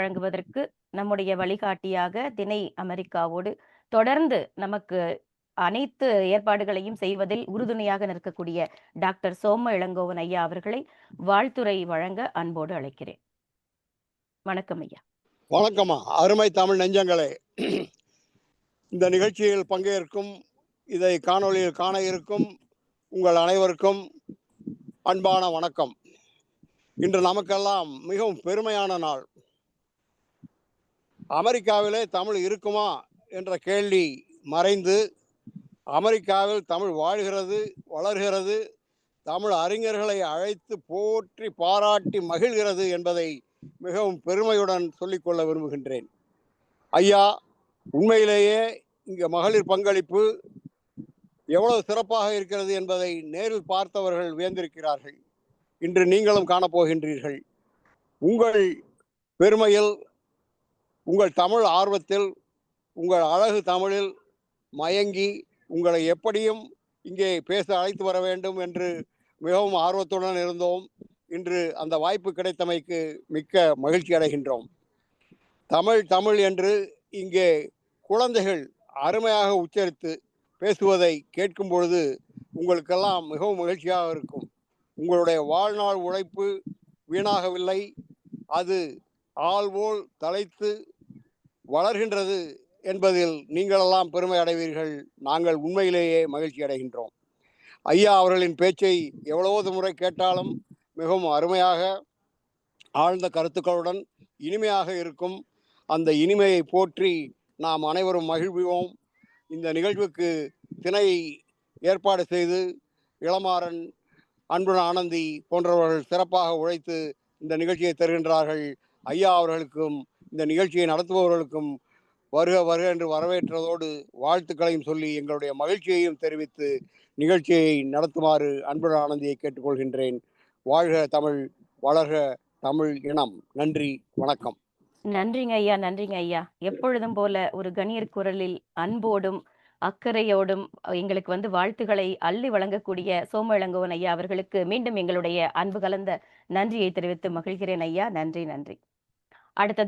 வழங்குவதற்கு நம்முடைய வழிகாட்டியாக தினை அமெரிக்காவோடு தொடர்ந்து நமக்கு அனைத்து ஏற்பாடுகளையும் செய்வதில் உறுதுணையாக நிற்கக்கூடிய டாக்டர் சோம இளங்கோவன் ஐயா அவர்களை வாழ்த்துரை வழங்க அன்போடு அழைக்கிறேன். வணக்கம் ஐயா. வணக்கம்மா. அருமை தமிழ் நெஞ்சங்களே. இந்த நிகழ்ச்சியில் பங்கேற்கும் இதை காணொளியில் காண இருக்கும் உங்கள் அனைவருக்கும் அன்பான வணக்கம். இன்று நமக்கெல்லாம் மிகவும் பெருமையான நாள். அமெரிக்காவிலே தமிழ் இருக்குமா என்ற கேள்வி மறைந்து அமெரிக்காவில் தமிழ் வாழ்கிறது வளர்கிறது தமிழ் அறிஞர்களை அழைத்து போற்றி பாராட்டி மகிழ்கிறது என்பதை மிகவும் பெருமையுடன் சொல்லிக்கொள்ள விரும்புகின்றேன். ஐயா உண்மையிலேயே இங்கே மகளிர் பங்களிப்பு எவ்வளவு சிறப்பாக இருக்கிறது என்பதை நேரில் பார்த்தவர்கள் வியந்திருக்கிறார்கள். இன்று நீங்களும் காணப்போகின்றீர்கள். உங்கள் பெருமையில் உங்கள் தமிழ் ஆர்வத்தில் உங்கள் அழகு தமிழில் மயங்கி உங்களை எப்படியும் இங்கே பேச அழைத்து வர வேண்டும் என்று மிகவும் ஆர்வத்துடன் இருந்தோம். இன்று அந்த வாய்ப்பு கிடைத்தமைக்கு மிக்க மகிழ்ச்சி அடைகின்றோம். தமிழ் தமிழ் என்று இங்கே குழந்தைகள் அருமையாக உச்சரித்து பேசுவதை கேட்கும் பொழுது உங்களுக்கெல்லாம் மிகவும் மகிழ்ச்சியாக இருக்கும். உங்களுடைய வாழ்நாள் உழைப்பு வீணாகவில்லை. அது ஆள்போல் தலைத்து வளர்கின்றது என்பதில் நீங்களெல்லாம் பெருமை அடைவீர்கள். நாங்கள் உண்மையிலேயே மகிழ்ச்சி அடைகின்றோம். ஐயா அவர்களின் பேச்சை எவ்வளவு முறை கேட்டாலும் மிகவும் அருமையாக ஆழ்ந்த கருத்துக்களுடன் இனிமையாக இருக்கும். அந்த இனிமையை போற்றி நாம் அனைவரும் மகிழ்வோம். இந்த நிகழ்வுக்கு திணை ஏற்பாடு செய்து இளமாறன் அன்புன் ஆனந்தி போன்றவர்கள் சிறப்பாக உழைத்து இந்த நிகழ்ச்சியை தருகின்றார்கள். ஐயா அவர்களுக்கும் இந்த நிகழ்ச்சியை நடத்துபவர்களுக்கும் வருக வருக என்று வரவேற்றதோடு வாழ்த்துக்களையும் சொல்லி எங்களுடைய மகிழ்ச்சியையும் தெரிவித்து நிகழ்ச்சியை நடத்துமாறு அன்புடன் ஆனந்தியை கேட்டுக்கொள்கின்றேன். வாழ்க தமிழ் வளர்க தமிழ் இனம். நன்றி வணக்கம். நன்றிங்க ஐயா நன்றிங்க ஐயா. எப்பொழுதும் போல ஒரு கணியர் குரலில் அன்போடும் அக்கறையோடும் எங்களுக்கு வந்து வாழ்த்துக்களை அள்ளி வழங்கக்கூடிய சோமழங்கோவன் ஐயா அவர்களுக்கு மீண்டும் எங்களுடைய அன்பு கலந்த நன்றியை தெரிவித்து மகிழ்கிறேன் ஐயா. நன்றி நன்றி. அடுத்தது